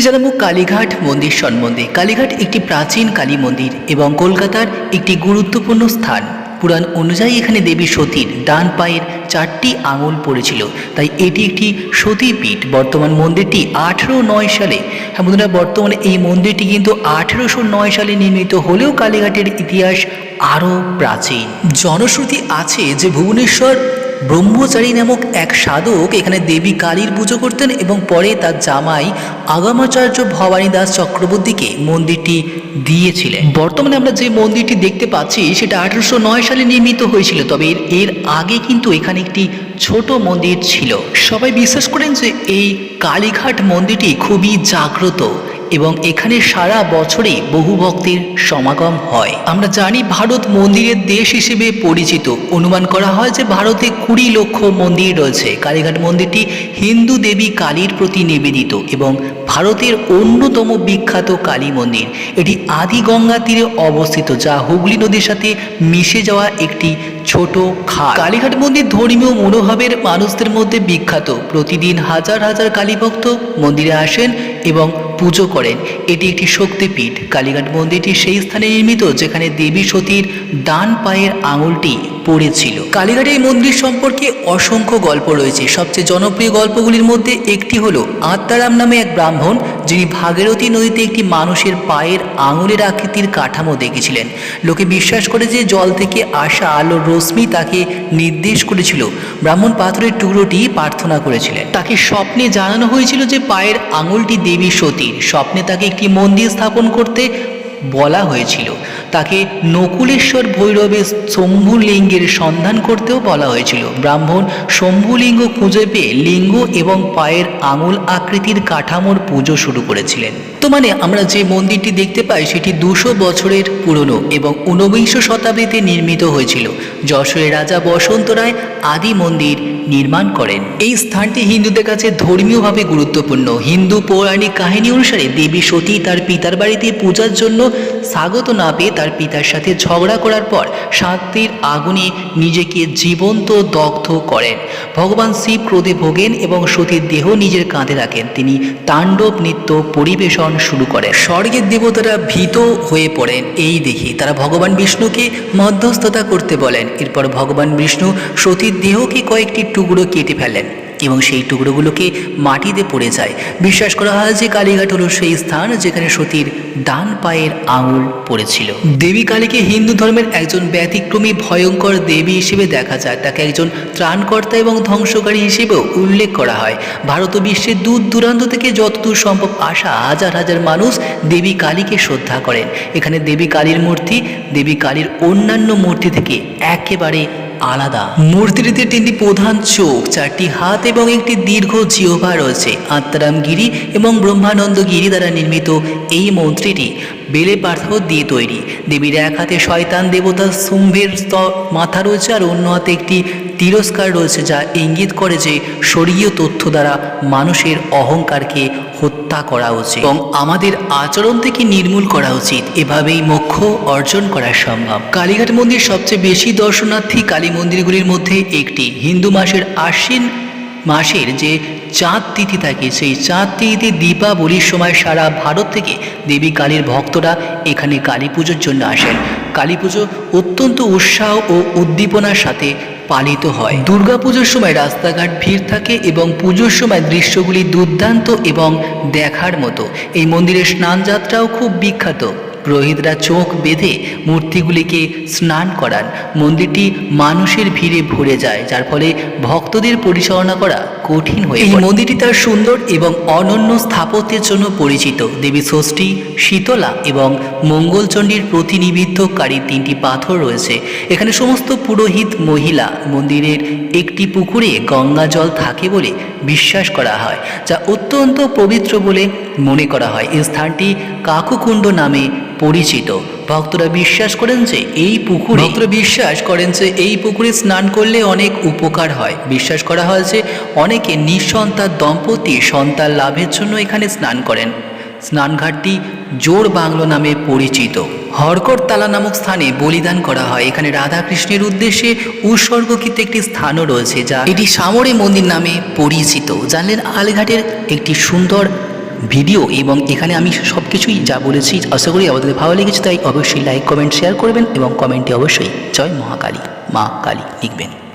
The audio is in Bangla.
জানাব কালীঘাট মন্দির সম্বন্ধে কালীঘাট একটি প্রাচীন কালী মন্দির এবং কলকাতার একটি গুরুত্বপূর্ণ স্থান। পুরাণ অনুযায়ী এখানে দেবী সতীর ডান পায়ের চারটি আঙুল পড়েছিল। তাই এটি একটি সতীপীঠ। বর্তমান মন্দিরটি আঠেরো নয় সালে। হ্যাঁ বন্ধুরা, বর্তমানে এই মন্দিরটি কিন্তু আঠেরোশো নয় সালে নির্মিত হলেও কালীঘাটের ইতিহাস আরও প্রাচীন। জনশ্রুতি আছে যে ভুবনেশ্বর ব্রহ্মচারী নামক এক সাধক এখানে দেবী কালীর পুজো করতেন এবং পরে তার জামাই আগামাচার্য ভবানী দাস চক্রবর্তীকে মন্দিরটি দিয়েছিলেন। বর্তমানে আমরা যে মন্দিরটি দেখতে পাচ্ছি, সেটা আঠারোশো নয় সালে নির্মিত হয়েছিল, তবে এর আগে কিন্তু এখানে একটি ছোট মন্দির ছিল। সবাই বিশ্বাস করেন যে এই কালীঘাট মন্দিরটি খুবই জাগ্রত। এবং এখানে সারা বছরে বহু ভক্তের সমাগম হয়। আমরা জানি ভারত মন্দিরের দেশ হিসেবে পরিচিত। অনুমান করা হয় যে ভারতে কুড়ি লক্ষ মন্দির রয়েছে। কালীঘাট মন্দিরটি হিন্দু দেবী কালীর প্রতি নিবেদিত এবং ভারতের অন্যতম বিখ্যাত কালী মন্দির। এটি আদি গঙ্গা তীরে অবস্থিত, যা হুগলি নদীর সাথে মিশে যাওয়া একটি ছোট খাল। কালীঘাট মন্দির ধর্মীয় মনোভাবের মানুষদের মধ্যে বিখ্যাত। প্রতিদিন হাজার হাজার কালীভক্ত মন্দিরে আসেন এবং পুজো করেন। এটি একটি শক্তিপীঠ। কালীঘাট মন্দিরটি সেই স্থানে নির্মিত, যেখানে দেবী সতীর ডান পায়ের আঙুলটি পড়েছিল। কালীঘাট এই মন্দির সম্পর্কে অসংখ্য গল্প রয়েছে। সবচেয়ে জনপ্রিয় গল্পগুলির মধ্যে একটি হলো আত্মারাম নামে এক ব্রাহ্মণ, যিনি ভাগীরথী নদীতে একটি মানুষের পায়ের আঙুলের আকৃতির কাঠামো দেখেছিলেন। লোকে বিশ্বাস করে যে জল থেকে আসা আলোর রশ্মি তাকে নির্দেশ করেছিল। ব্রাহ্মণ পাথরের টুকরোটি প্রার্থনা করেছিলেন। তাকে স্বপ্নে জানানো হয়েছিল যে পায়ের আঙুলটি দেবী সতীর। স্বপ্নে তাকে একটি মন্দির স্থাপন করতে বলা হয়েছিল। তাকে নকুলেশ্বর ভৈরবের শম্ভুলিঙ্গের সন্ধান করতেও বলা হয়েছিল। ব্রাহ্মণ শম্ভুলিঙ্গ খুঁজে পেয়ে লিঙ্গ এবং পায়ের আঙুল আকৃতির কাঠামোর পুজো শুরু করেছিলেন। তো মানে আমরা যে মন্দিরটি দেখতে পাই, সেটি দুশো বছরের পুরনো এবং ঊনবিংশ শতাব্দীতে নির্মিত হয়েছিল। যশোরের রাজা বসন্ত রায় আদি মন্দির নির্মাণ করেন। এই স্থানটি হিন্দুদের কাছে ধর্মীয়ভাবে গুরুত্বপূর্ণ। হিন্দু পৌরাণিক কাহিনী অনুসারে দেবী সতী তার পিতার বাড়িতে পূজার জন্য স্বাগত না পেয়ে তার পিতার সাথে ঝগড়া করার পর শান্তির আগুনে নিজেকে জীবন্ত দগ্ধ করেন। ভগবান শিব ক্রোধে ভোগেন এবং সতীর দেহ নিজের কাঁধে রাখেন। তিনি তাণ্ডব নৃত্য পরিবেশন শুরু করেন। স্বর্গের দেবতারা ভীত হয়ে পড়েন। এই দেখি তারা ভগবান বিষ্ণুকে মধ্যস্থতা করতে বলেন। এরপর ভগবান বিষ্ণু সতীর দেহকে কয়েকটি টুকরো কেটে ফেলেন এবং সেই টুকরোগুলোকে মাটিতে পড়ে যায়। বিশ্বাস করা হয় যে কালীঘাট হলো সেই স্থান যেখানে সতীর ডান পায়ের আঙুল পড়েছিল। দেবী কালীকে হিন্দু ধর্মের একজন ব্যতিক্রমী ভয়ঙ্কর দেবী হিসেবে দেখা যায়। তাকে একজন ত্রাণকর্তা এবং ধ্বংসকারী হিসেবেও উল্লেখ করা হয়। ভারত ও বিশ্বের দূর দূরান্ত থেকে যতদূর সম্ভব আসা হাজার হাজার মানুষ দেবী কালীকে শ্রদ্ধা করেন। এখানে দেবী কালীর মূর্তি, দেবী কালীর অন্যান্য মূর্তি থেকে একেবারে আলাদা। মূর্তিটিতে তিনটি প্রধান চোখ, চারটি হাত এবং একটি দীর্ঘ জিহ্বা রয়েছে। আত্মারাম গিরি এবং ব্রহ্মানন্দ গিরি দ্বারা নির্মিত এই মন্ত্রীটি বেলে পাথর দিয়ে তৈরি। দেবীর এক হাতে শয়তান দেবতা শুম্ভের মাথা রয়েছে আর অন্য হাতে একটি তিরস্কার রয়েছে যা ইঙ্গিত করে যে স্বর্গীয় তথ্য দ্বারা মানুষের অহংকারকে হত্যা করা উচিত। এবং আমাদের আচরণ থেকে নির্মূল করা উচিত। এভাবেই মোক্ষ অর্জন করা সম্ভব। কালীঘাট মন্দির সবচেয়ে বেশি দর্শনার্থী কালী মন্দিরগুলির মধ্যে একটি। হিন্দু মাসের আশ্বিন মাসের যে চাঁদ তিথি থাকে। সেই চাঁদ তিথিতে দীপাবলির সময় সারা ভারত থেকে দেবী কালীর ভক্তরা এখানে কালী পুজোর জন্য আসেন। কালী পুজো অত্যন্ত উৎসাহ ও উদ্দীপনার সাথে পালিত হয়। দুর্গাপুজোর সময় রাস্তাঘাট ভিড় থাকে এবং পুজোর সময় দৃশ্যগুলি দুর্দান্ত এবং দেখার মতো। এই মন্দিরের স্নানযাত্রাও খুব বিখ্যাত। পুরোহিতরা চোখ বেঁধে মূর্তিগুলিকে স্নান করান। মন্দিরটি মানুষের ভিড়ে ভরে যায়, যার ফলে ভক্তদের পরিচালনা করা কঠিন হয়ে এই মন্দিরটি তার সুন্দর এবং অনন্য স্থাপত্যের জন্য পরিচিত। দেবী ষষ্ঠী শীতলা এবং মঙ্গলচণ্ডীর প্রতিনিধিত্বকারী তিনটি পাথর রয়েছে। এখানে সমস্ত পুরোহিত মহিলা মন্দিরের একটি পুকুরে গঙ্গা জল থাকে বলে বিশ্বাস করা হয় যা অত্যন্ত পবিত্র বলে মনে করা হয়। এই স্থানটি কাকুকুণ্ড নামে পরিচিত। ভক্তরা বিশ্বাস করেন যে এই পুকুরে ভক্তরা বিশ্বাস করেন যে এই পুকুরে স্নান করলে অনেক উপকার হয়। বিশ্বাস করা হয় যে অনেকে নিঃসন্তান দম্পতি সন্তান লাভের জন্য এখানে স্নান করেন। স্নানঘাটটি জোর বাংলো নামে পরিচিত। হরকট তালা নামক স্থানে বলিদান করা হয়। এখানে রাধাকৃষ্ণের উদ্দেশ্যে উৎসর্গকৃত একটি স্থানও রয়েছে যা এটি সামরে মন্দির নামে পরিচিত। জানলেন আলঘাটের একটি সুন্দর ভিডিও এবং এখানে আমি সব কিছুই যা বলেছি আশা করি আমাদের ভালো লেগেছে, তাই অবশ্যই লাইক কমেন্ট শেয়ার করবেন এবং কমেন্টে অবশ্যই জয় মহাকালী, মা কালী লিখবেন।